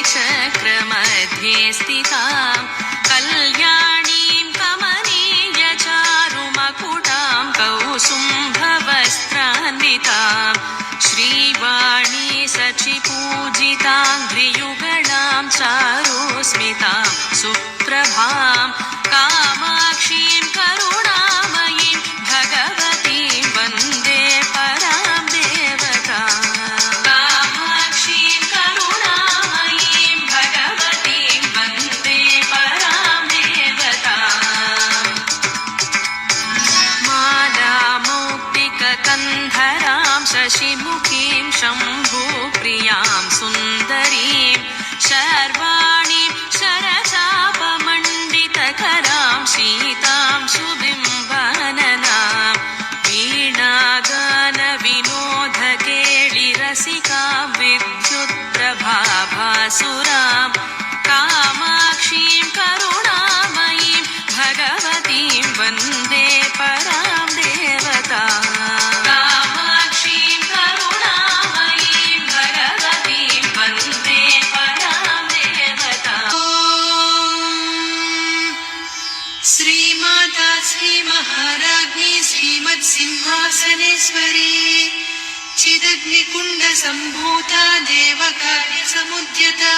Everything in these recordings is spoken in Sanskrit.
श्रीचक्रमध्ये स्थिताम् कल्याणीं कमनीयचारुमकुटां कौसुम्भवस्त्रान्विताम् श्रीवाणी सचिपूजिताङ्घ्रियुगणां मालामौक्तिककन्धरां शशिमुखीं शम्भुप्रियां सुन्दरीं शर्वाणीं शरचापमण्डितकरां शीतां सुबिम्बननां वीणागानविनोदकेलिरसिकां विद्युत्प्रभाभासुरां कामाक्षीं करुणामयीं भगवतीं वन्दे परां श्रीमाता श्रीमहाराज्ञी श्रीमत्सिंहासनेश्वरी चिदग्निकुण्डसम्भूता देवकार्यसमुद्यता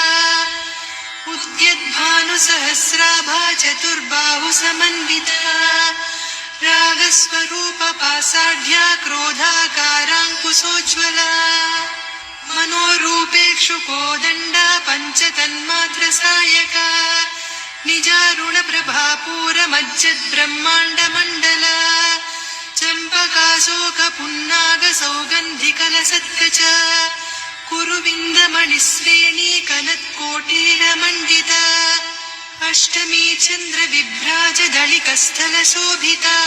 उद्यद्भानुसहस्राभा चतुर्बाहुसमन्विता रागस्वरूपपासाढ्या क्रोधाकाराङ्कुशोज्ज्वला मनोरूपेक्षु कोदण्डा पञ्चतन्मात्रसायका निजारुणप्रभापूरमज्जद्ब्रह्माण्डमण्डल चम्पकाशोकपुन्नागसौगन्धिकलसत्कच कुरुविन्दमणिश्रेणी कनत्कोटीरमण्डिता अष्टमी चन्द्रविभ्राजदलिकस्थलशोभिता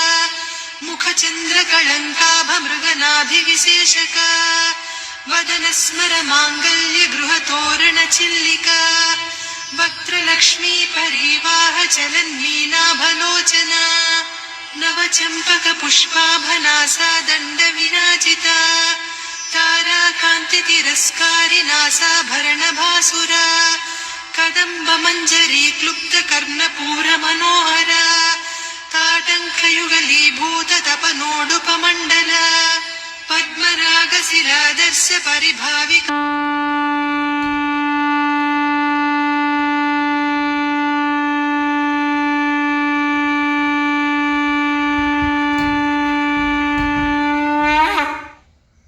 मुखचन्द्रकळङ्काभमृगनाभिविशेषका वदनस्मरमाङ्गल्यगृहतोरणचिल्लिका वक्त्रलक्ष्मी परिवाह चलन्मीनाभलोचना नवचम्पकपुष्पाभनासा दण्डविराजिता ताराकान्तितिरस्कारिनासाभरणभासुरा। कदम्बमञ्जरी क्लुप्तकर्णपूरमनोहरा ताटङ्कयुगलीभूततपनोडुपमण्डला। पद्मरागशिलादर्श परिभाविका